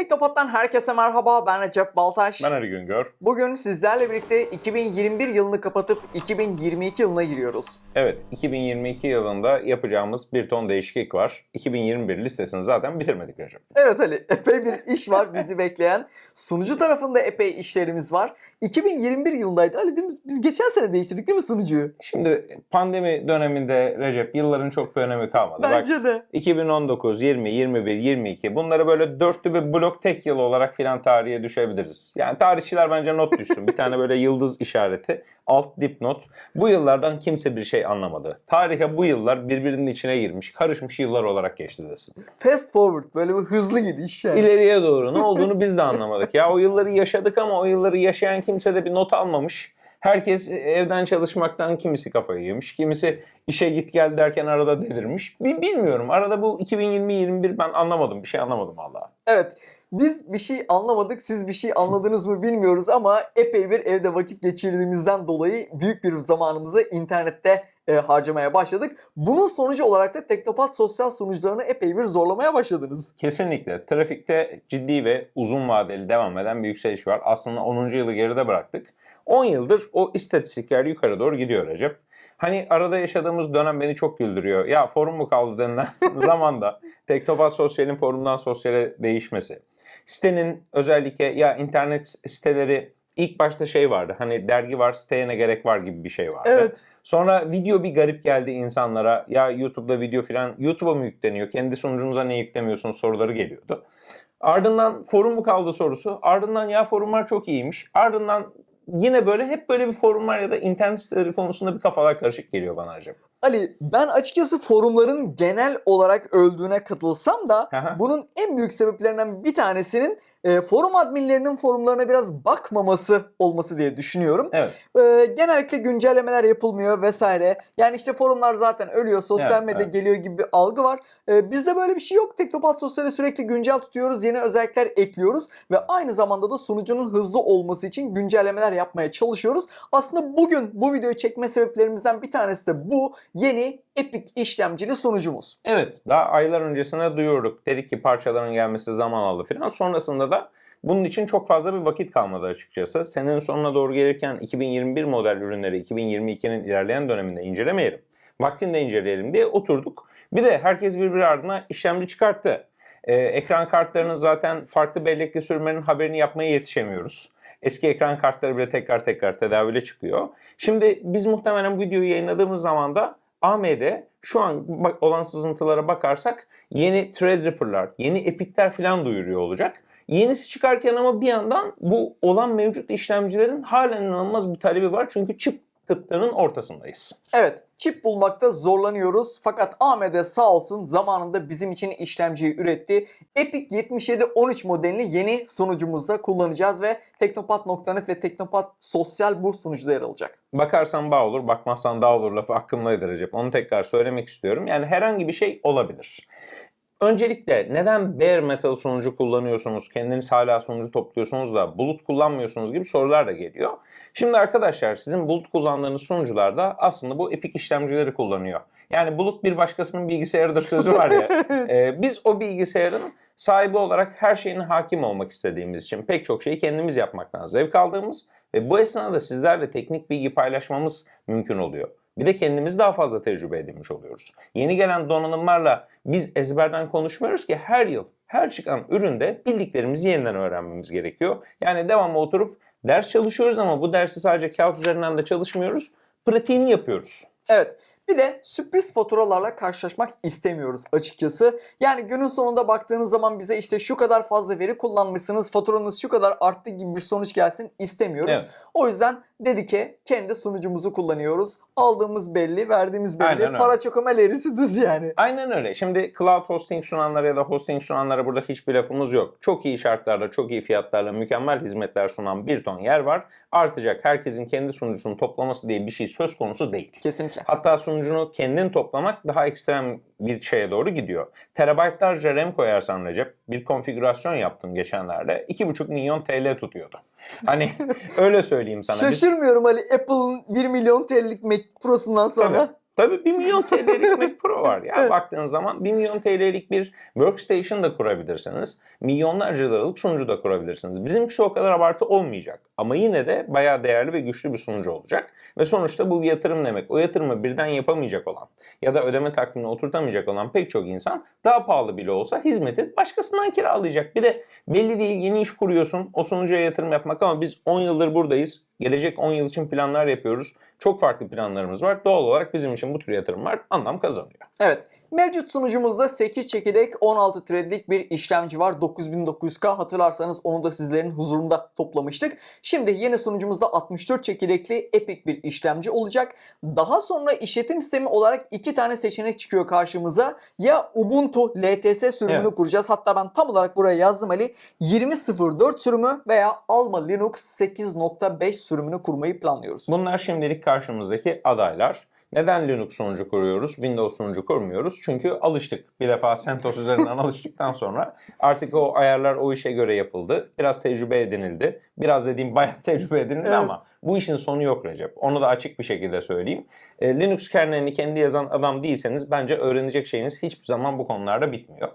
Teknopat'tan herkese merhaba. Ben Recep Baltaş. Ben Ali Güngör. Bugün sizlerle birlikte 2021 yılını kapatıp 2022 yılına giriyoruz. Evet, 2022 yılında yapacağımız bir ton değişiklik var. 2021 listesini zaten bitirmedik Recep. Evet Ali, epey bir iş var bizi bekleyen. Sunucu tarafında epey işlerimiz var. 2021 yılındaydı Ali değil mi? Biz geçen sene değiştirdik değil mi sunucuyu? Şimdi pandemi döneminde Recep yılların çok bir önemi kalmadı. Bak Bence de. 2019, 20, 21, 22 bunları böyle dörtlü bir blok tek yıl olarak filan tarihe düşebiliriz. Yani tarihçiler bence not düşsün. bir tane böyle yıldız işareti, alt dipnot. Bu yıllardan kimse bir şey anlamadı. Tarihe bu yıllar birbirinin içine girmiş, karışmış yıllar olarak geçti desin. Fast forward böyle bir hızlı gidiş yani. İleriye doğru ne olduğunu biz de anlamadık. Ya o yılları yaşadık ama o yılları yaşayan kimse de bir not almamış. Herkes evden çalışmaktan kimisi kafayı yemiş, kimisi işe git gel derken arada delirmiş. Bir bilmiyorum. Arada bu 2020-21 ben anlamadım. Bir şey anlamadım valla. Evet. Biz bir şey anlamadık, siz bir şey anladınız mı bilmiyoruz ama epey bir evde vakit geçirdiğimizden dolayı büyük bir zamanımızı internette e, harcamaya başladık. Bunun sonucu olarak da Teknopat sosyal sunucularını epey bir zorlamaya başladınız. Kesinlikle. Trafikte ciddi ve uzun vadeli devam eden bir yükseliş var. Aslında 10. yılı geride bıraktık. 10 yıldır o istatistikler yukarı doğru gidiyor Recep. Hani arada yaşadığımız dönem beni çok güldürüyor. Ya forum mu kaldı denilen zamanda Teknopat Sosyal'in forumdan sosyale değişmesi. Sitenin özellikle ya internet siteleri ilk başta şey vardı. Hani dergi var siteye ne gerek var gibi bir şey vardı. Evet. Sonra video bir garip geldi insanlara. Ya YouTube'da video falan YouTube'a mı yükleniyor? Kendi sunucunuza ne yüklemiyorsunuz soruları geliyordu. Ardından forum mu kaldı sorusu. Ardından ya forumlar çok iyiymiş. Ardından yine böyle hep böyle bir forumlar ya da internet siteleri konusunda bir kafalar karışık geliyor bana acaba. Ali ben açıkçası forumların genel olarak öldüğüne katılsam da Aha. bunun en büyük sebeplerinden bir tanesinin e, forum adminlerinin forumlarına biraz bakmaması olması diye düşünüyorum. Evet. Ee, genellikle güncellemeler yapılmıyor vesaire. Yani işte forumlar zaten ölüyor, sosyal Evet, medya evet. geliyor gibi bir algı var. Ee, bizde böyle bir şey yok. Teknopat Sosyal'i sürekli güncel tutuyoruz, yeni özellikler ekliyoruz ve aynı zamanda da sunucunun hızlı olması için güncellemeler yapmaya çalışıyoruz. Aslında bugün bu videoyu çekme sebeplerimizden bir tanesi de bu yeni Epic işlemcili sunucumuz. Evet. Daha aylar öncesine duyurduk. Dedik ki parçaların gelmesi zaman aldı falan. Sonrasında da bunun için çok fazla bir vakit kalmadı açıkçası. Senenin sonuna doğru gelirken 2021 model ürünleri 2022'nin ilerleyen döneminde incelemeyelim. Vaktinde inceleyelim diye oturduk. Bir de herkes birbiri ardına işlemci çıkarttı. Ee, ekran kartlarının zaten farklı bellekli sürmenin haberini yapmaya yetişemiyoruz. Eski ekran kartları bile tekrar tekrar tedavüle çıkıyor. Şimdi biz muhtemelen bu videoyu yayınladığımız zaman da AMD şu an olan sızıntılara bakarsak yeni Threadripper'lar, yeni Epic'ler falan duyuruyor olacak. Yenisi çıkarken ama bir yandan bu olan mevcut işlemcilerin halen inanılmaz bir talebi var. Çünkü çip kıtlığının ortasındayız. Evet, çip bulmakta zorlanıyoruz fakat AMD sağ olsun zamanında bizim için işlemciyi üretti. Epic 7713 modelini yeni sunucumuzda kullanacağız ve Teknopat.net ve Teknopat sosyal burs sunucuda yer alacak. Bakarsan bağ olur, bakmazsan daha olur lafı aklımdaydı Recep. Onu tekrar söylemek istiyorum. Yani herhangi bir şey olabilir. Öncelikle neden bare metal sunucu kullanıyorsunuz, kendiniz hala sunucu topluyorsunuz da bulut kullanmıyorsunuz gibi sorular da geliyor. Şimdi arkadaşlar sizin bulut kullandığınız sunucular da aslında bu Epic işlemcileri kullanıyor. Yani bulut bir başkasının bilgisayarıdır sözü var ya. Ee, biz o bilgisayarın sahibi olarak her şeyine hakim olmak istediğimiz için pek çok şeyi kendimiz yapmaktan zevk aldığımız ve bu esnada sizlerle teknik bilgi paylaşmamız mümkün oluyor. Bir de kendimiz daha fazla tecrübe edinmiş oluyoruz. Yeni gelen donanımlarla biz ezberden konuşmuyoruz ki her yıl her çıkan üründe bildiklerimizi yeniden öğrenmemiz gerekiyor. Yani devamlı oturup ders çalışıyoruz ama bu dersi sadece kağıt üzerinden de çalışmıyoruz. Pratiğini yapıyoruz. Evet. Bir de sürpriz faturalarla karşılaşmak istemiyoruz açıkçası. Yani günün sonunda baktığınız zaman bize işte şu kadar fazla veri kullanmışsınız, faturanız şu kadar arttı gibi bir sonuç gelsin istemiyoruz. Evet. O yüzden dedike kendi sunucumuzu kullanıyoruz. Aldığımız belli, verdiğimiz belli. Aynen öyle. Para çok ama eğrisi düz yani. Aynen öyle. Şimdi cloud hosting sunanlara ya da hosting sunanlara burada hiçbir lafımız yok. Çok iyi şartlarla, çok iyi fiyatlarla mükemmel hizmetler sunan bir ton yer var. Artacak herkesin kendi sunucusunu toplaması diye bir şey söz konusu değil. Kesinlikle. Hatta sunucunu kendin toplamak daha ekstrem bir şeye doğru gidiyor. Terabaytlarca RAM koyarsan Recep, bir konfigürasyon yaptım geçenlerde. 2,5 milyon TL tutuyordu. Hani öyle söyleyeyim sana. Şaşırmıyorum Ali Apple'ın 1 milyon TL'lik Mac Pro'sundan sonra. Tabii. Tabii 1 milyon TL'lik Mac Pro var ya. Evet. Baktığın zaman 1 milyon TL'lik bir workstation da kurabilirsiniz. Milyonlarca liralık sunucu da kurabilirsiniz. Bizimkisi o kadar abartı olmayacak. Ama yine de bayağı değerli ve güçlü bir sunucu olacak. Ve sonuçta bu bir yatırım demek. O yatırımı birden yapamayacak olan ya da ödeme takvimini oturtamayacak olan pek çok insan daha pahalı bile olsa hizmeti başkasından kiralayacak. Bir de belli değil yeni iş kuruyorsun o sunucuya yatırım yapmak ama biz 10 yıldır buradayız. Gelecek 10 yıl için planlar yapıyoruz. Çok farklı planlarımız var. Doğal olarak bizim için bu tür yatırımlar anlam kazanıyor. Evet. Mevcut sunucumuzda 8 çekirdek 16 threadlik bir işlemci var. 9900K hatırlarsanız onu da sizlerin huzurunda toplamıştık. Şimdi yeni sunucumuzda 64 çekirdekli Epic bir işlemci olacak. Daha sonra işletim sistemi olarak iki tane seçenek çıkıyor karşımıza. Ya Ubuntu LTS sürümünü Evet. kuracağız. Hatta ben tam olarak buraya yazdım Ali. 20.04 sürümü veya Alma Linux 8.5 sürümünü kurmayı planlıyoruz. Bunlar şimdilik karşımızdaki adaylar. Neden Linux sunucu kuruyoruz, Windows sunucu kurmuyoruz? Çünkü alıştık. Bir defa CentOS üzerinden alıştıktan sonra artık o ayarlar o işe göre yapıldı. Biraz tecrübe edinildi. Biraz dediğim bayağı tecrübe edinildi Evet. ama bu işin sonu yok Recep. Onu da açık bir şekilde söyleyeyim. E, Linux kernelini kendi yazan adam değilseniz bence öğrenecek şeyiniz hiçbir zaman bu konularda bitmiyor.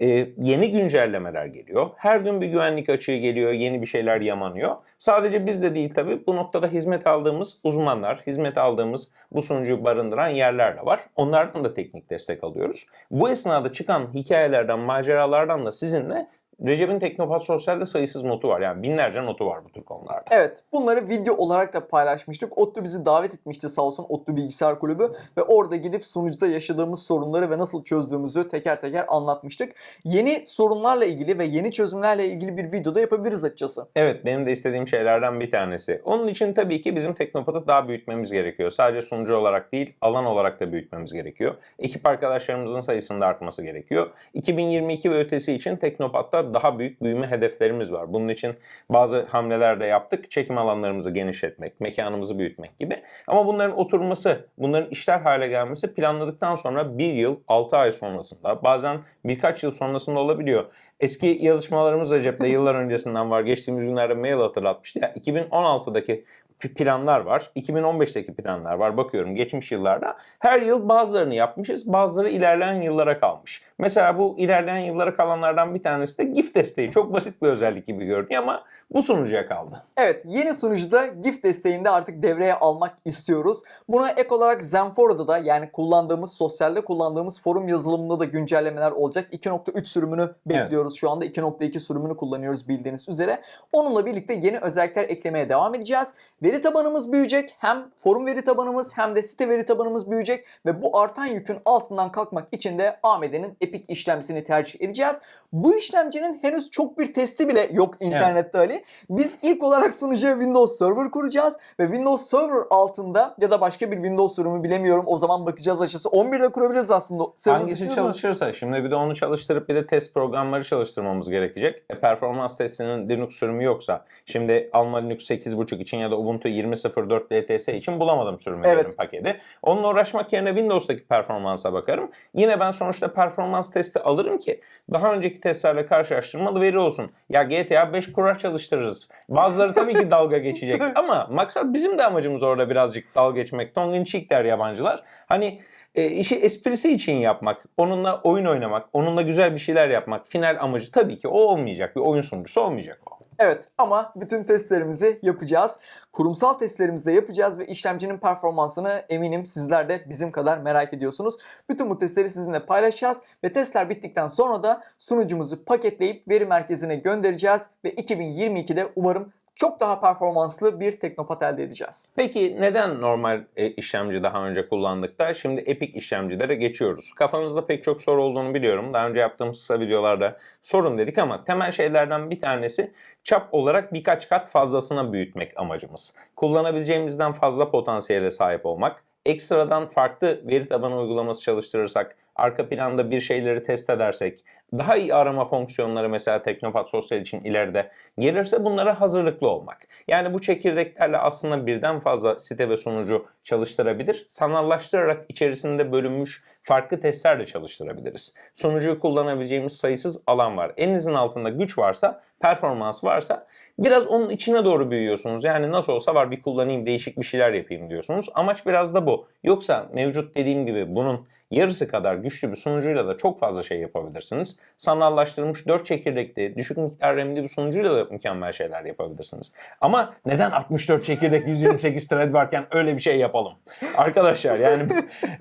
E, yeni güncellemeler geliyor. Her gün bir güvenlik açığı geliyor, yeni bir şeyler yamanıyor. Sadece bizde değil tabii bu noktada hizmet aldığımız uzmanlar, hizmet aldığımız bu sunucuyu barındıran yerler de var. Onlardan da teknik destek alıyoruz. Bu esnada çıkan hikayelerden, maceralardan da sizinle Recep'in Teknopat Sosyal'de sayısız notu var. Yani binlerce notu var bu tür konularda. Evet bunları video olarak da paylaşmıştık. ODTÜ bizi davet etmişti sağ olsun ODTÜ Bilgisayar Kulübü ve orada gidip sunucuda yaşadığımız sorunları ve nasıl çözdüğümüzü teker teker anlatmıştık. Yeni sorunlarla ilgili ve yeni çözümlerle ilgili bir videoda yapabiliriz açıkçası. Evet benim de istediğim şeylerden bir tanesi. Onun için tabii ki bizim Teknopat'ı daha büyütmemiz gerekiyor. Sadece sunucu olarak değil alan olarak da büyütmemiz gerekiyor. Ekip arkadaşlarımızın sayısının da artması gerekiyor. 2022 ve ötesi için Teknopat'ta daha büyük büyüme hedeflerimiz var. Bunun için bazı hamleler de yaptık. Çekim alanlarımızı genişletmek, mekanımızı büyütmek gibi. Ama bunların oturması, bunların işler hale gelmesi planladıktan sonra bir yıl, 6 ay sonrasında bazen birkaç yıl sonrasında olabiliyor. Eski yazışmalarımız Recep'le yıllar öncesinden var. Geçtiğimiz günlerde mail hatırlatmıştı. Ya 2016'daki p- planlar var. 2015'teki planlar var. Bakıyorum geçmiş yıllarda. Her yıl bazılarını yapmışız. Bazıları ilerleyen yıllara kalmış. Mesela bu ilerleyen yıllara kalanlardan bir tanesi de GIF desteği. Çok basit bir özellik gibi görünüyor ama bu sunucuya kaldı. Evet yeni sunucuda GIF desteğini de artık devreye almak istiyoruz. Buna ek olarak Zenfora'da da yani kullandığımız sosyalde kullandığımız forum yazılımında da güncellemeler olacak. 2.3 sürümünü bekliyoruz şu anda. 2.2 sürümünü kullanıyoruz bildiğiniz üzere. Onunla birlikte yeni özellikler eklemeye devam edeceğiz. Veri tabanımız büyüyecek. Hem forum veri tabanımız hem de site veri tabanımız büyüyecek ve bu artan yükün altından kalkmak için de AMD'nin Epic işlemcisini tercih edeceğiz. Bu işlemcinin henüz çok bir testi bile yok internette Ali. Biz ilk olarak sunucuya Windows Server kuracağız ve Windows Server altında ya da başka bir Windows sürümü bilemiyorum. O zaman bakacağız açısı. 11'de kurabiliriz aslında. Server Hangisi çalışırsa şimdi bir de onu çalıştırıp bir de test programları çalıştırmamız gerekecek. E, performans testinin Linux sürümü yoksa şimdi Alma Linux 8.5 için ya da Ubuntu 20.04 LTS için bulamadım sürümlerin Evet. paketi. Onunla uğraşmak yerine Windows'taki performansa bakarım. Yine ben sonuçta performans testi alırım ki daha önceki testlerle karşılaştırmalı veri olsun. Ya GTA 5 kurar çalıştırırız. Bazıları tabii ki dalga geçecek ama maksat bizim de amacımız orada birazcık dalga geçmek. Tongue in cheek der yabancılar. Hani e, işi esprisi için yapmak, onunla oyun oynamak, onunla güzel bir şeyler yapmak final amacı tabii ki o olmayacak. Bir oyun sunucusu olmayacak o. Evet ama bütün testlerimizi yapacağız. Kurumsal testlerimizi de yapacağız ve işlemcinin performansını eminim sizler de bizim kadar merak ediyorsunuz. Bütün bu testleri sizinle paylaşacağız ve testler bittikten sonra da sunucumuzu paketleyip veri merkezine göndereceğiz ve 2022'de umarım çok daha performanslı bir Teknopat elde edeceğiz. Peki neden normal e, işlemci daha önce kullandık da şimdi Epic işlemcilere geçiyoruz? Kafanızda pek çok soru olduğunu biliyorum. Daha önce yaptığımız kısa videolarda sorun dedik ama temel şeylerden bir tanesi çap olarak birkaç kat fazlasına büyütmek amacımız. Kullanabileceğimizden fazla potansiyele sahip olmak. Ekstradan farklı veri tabanı uygulaması çalıştırırsak arka planda bir şeyleri test edersek, daha iyi arama fonksiyonları mesela Teknopat Sosyal için ileride gelirse bunlara hazırlıklı olmak. Yani bu çekirdeklerle aslında birden fazla site ve sunucu çalıştırabilir. Sanallaştırarak içerisinde bölünmüş farklı testler de çalıştırabiliriz. Sunucuyu kullanabileceğimiz sayısız alan var. Elinizin altında güç varsa, performans varsa biraz onun içine doğru büyüyorsunuz. Yani nasıl olsa var bir kullanayım, değişik bir şeyler yapayım diyorsunuz. Amaç biraz da bu. Yoksa mevcut dediğim gibi bunun yarısı kadar güçlü bir sunucuyla da çok fazla şey yapabilirsiniz. Sanallaştırılmış 4 çekirdekli, düşük miktar RAM'li bir sunucuyla da mükemmel şeyler yapabilirsiniz. Ama neden 64 çekirdek 128 thread varken öyle bir şey yapalım? Arkadaşlar yani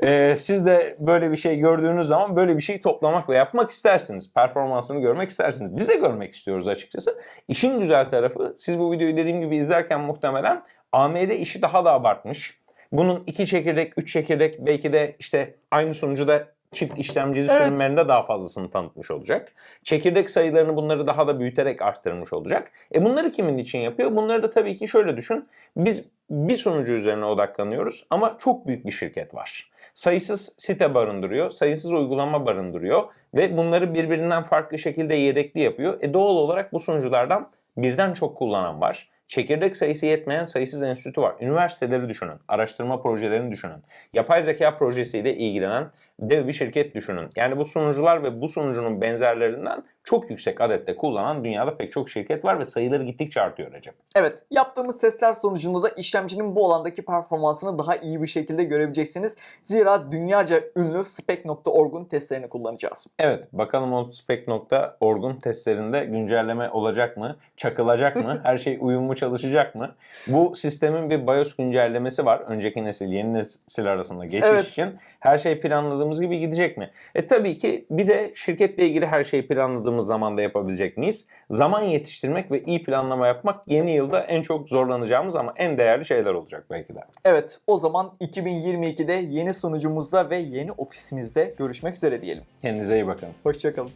e, siz de böyle bir şey gördüğünüz zaman böyle bir şeyi toplamak ve yapmak istersiniz. Performansını görmek istersiniz. Biz de görmek istiyoruz açıkçası. İşin güzel tarafı siz bu videoyu dediğim gibi izlerken muhtemelen AMD işi daha da abartmış. Bunun iki çekirdek, üç çekirdek belki de işte aynı sunucuda çift işlemcili Evet. sürümlerinde daha fazlasını tanıtmış olacak. Çekirdek sayılarını bunları daha da büyüterek arttırmış olacak. E bunları kimin için yapıyor? Bunları da tabii ki şöyle düşün. Biz bir sunucu üzerine odaklanıyoruz ama çok büyük bir şirket var. Sayısız site barındırıyor, sayısız uygulama barındırıyor ve bunları birbirinden farklı şekilde yedekli yapıyor. E doğal olarak bu sunuculardan birden çok kullanan var. Çekirdek sayısı yetmeyen sayısız enstitü var. Üniversiteleri düşünün, araştırma projelerini düşünün. Yapay zeka projesiyle ilgilenen dev bir şirket düşünün. Yani bu sunucular ve bu sunucunun benzerlerinden çok yüksek adette kullanan dünyada pek çok şirket var ve sayıları gittikçe artıyor Recep. Evet, yaptığımız testler sonucunda da işlemcinin bu alandaki performansını daha iyi bir şekilde görebileceksiniz. Zira dünyaca ünlü spec.org'un testlerini kullanacağız. Evet, bakalım o spec.org'un testlerinde güncelleme olacak mı? Çakılacak mı? Her şey uyumlu çalışacak mı? Bu sistemin bir BIOS güncellemesi var. Önceki nesil, yeni nesil arasında geçiş Evet. için. Her şey planladığımız gibi gidecek mi? E tabii ki bir de şirketle ilgili her şeyi planladığımız zamanda yapabilecek miyiz? Zaman yetiştirmek ve iyi planlama yapmak yeni yılda en çok zorlanacağımız ama en değerli şeyler olacak belki de. Evet, o zaman 2022'de yeni sunucumuzda ve yeni ofisimizde görüşmek üzere diyelim. Kendinize iyi bakın. Hoşçakalın.